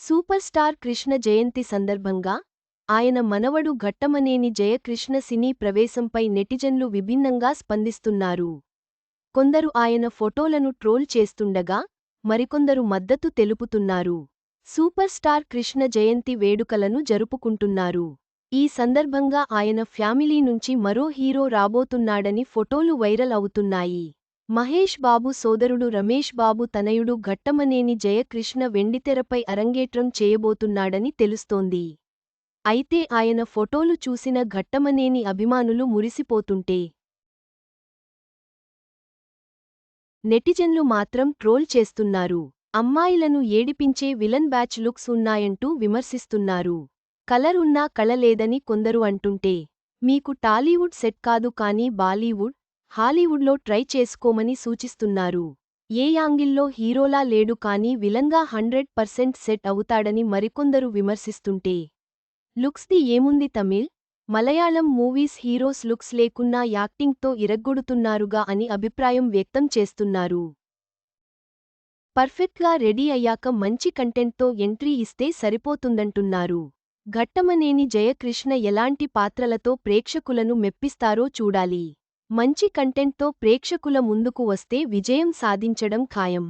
Super star Krishna జయంతి సందర్భంగా ఆయన మనవడు ఘట్టమనేని జయకృష్ణ సినీ ప్రవేశంపై నెటిజన్లు విభిన్నంగా స్పందిస్తున్నారు. కొందరు ఆయన ఫోటోలను ట్రోల్ చేస్తుండగా మరికొందరు మద్దతు తెలుపుతున్నారు. సూపర్ స్టార్ కృష్ణ జయంతి వేడుకలను జరుపుకుంటున్నారు. ఈ సందర్భంగా ఆయన ఫ్యామిలీ నుంచి మరో హీరో రాబోతున్నాడని ఫోటోలు వైరల్ అవుతున్నాయి. మహేష్ బాబు సోదరుడు రమేష్ బాబు తనయుడు ఘట్టమనేని జయకృష్ణ వెండితెరపై అరంగేట్రం చేయబోతున్నాడని తెలుస్తోంది. అయితే ఆయన ఫోటోలు చూసిన ఘట్టమనేని అభిమానులు మురిసిపోతుంటే నెటిజన్లు మాత్రం ట్రోల్ చేస్తున్నారు. అమ్మాయిలను ఏడిపించే విలన్ బ్యాచ్ లుక్స్ ఉన్నాయంటూ విమర్శిస్తున్నారు. కలర్ ఉన్నా కళ లేదని కొందరు అంటుంటే మీకు టాలీవుడ్ సెట్ కాదు కానీ బాలీవుడ్ హాలీవుడ్లో ట్రై చేసుకోమని సూచిస్తున్నారు. ఏ యాంగిల్లో హీరోలా లేడు కానీ విలంగా హండ్రెడ్ పర్సెంట్ సెట్ అవుతాడని మరికొందరు విమర్శిస్తుంటే. లుక్స్ది ఏముంది Tamil? Malayalam movies heroes looks లేకున్నా యాక్టింగ్తో ఇరగ్గొడుతున్నారుగా అని అభిప్రాయం వ్యక్తం చేస్తున్నారు. పర్ఫెక్ట్గా రెడీ అయ్యాక మంచి కంటెంట్తో ఎంట్రీ ఇస్తే సరిపోతుందంటున్నారు. ఘట్టమనేని జయకృష్ణ ఎలాంటి పాత్రలతో ప్రేక్షకులను మెప్పిస్తారో చూడాలి. మంచి కంటెంట్తో ప్రేక్షకుల ముందుకు వస్తే విజయం సాధించడం ఖాయం.